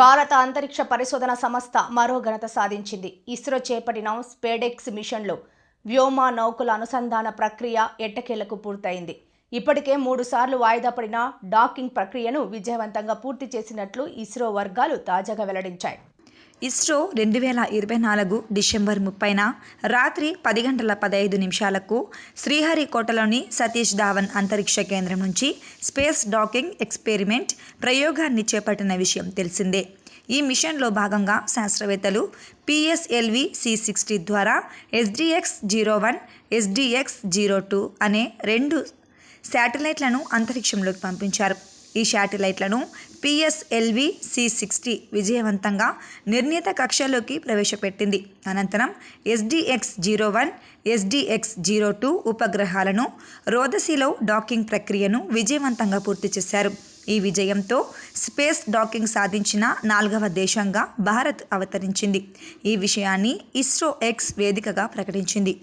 భారత అంతరిక్ష పరిశోధన సంస్థ మరో ఘనత సాధించింది. ఇస్రో చేపట్టిన స్పేడెక్స్ మిషన్లో వ్యోమ నౌకల అనుసంధాన ప్రక్రియ ఎట్టకేలకు పూర్తయింది. ఇప్పటికే మూడు సార్లు వాయిదా పడిన డాకింగ్ ప్రక్రియను విజయవంతంగా పూర్తి చేసినట్లు ఇస్రో వర్గాలు తాజాగా వెల్లడించాయి. ఇస్రో రెండు వేల ఇరవై నాలుగు డిసెంబర్ ముప్పైన రాత్రి పది గంటల పదహైదు నిమిషాలకు శ్రీహరికోటలోని సతీష్ ధావన్ అంతరిక్ష కేంద్రం నుంచి స్పేస్ డాకింగ్ ఎక్స్పెరిమెంట్ ప్రయోగాన్ని చేపట్టిన విషయం తెలిసిందే. ఈ మిషన్లో భాగంగా శాస్త్రవేత్తలు పిఎస్ఎల్వి సి సిక్స్టీ ద్వారా SDX zero one SDX zero two అనే రెండు శాటిలైట్లను అంతరిక్షంలోకి పంపించారు. ఈ శాటిలైట్లను పిఎస్ఎల్వి సి సిక్స్టీ విజయవంతంగా నిర్ణీత కక్షలోకి ప్రవేశపెట్టింది. అనంతరం SDX zero one SDX zero two ఉపగ్రహాలను రోదసిలో డాకింగ్ ప్రక్రియను విజయవంతంగా పూర్తి చేశారు. ఈ విజయంతో స్పేస్ డాకింగ్ సాధించిన నాలుగవ దేశంగా భారత్ అవతరించింది. ఈ విషయాన్ని ఇస్రో ఎక్స్ వేదికగా ప్రకటించింది.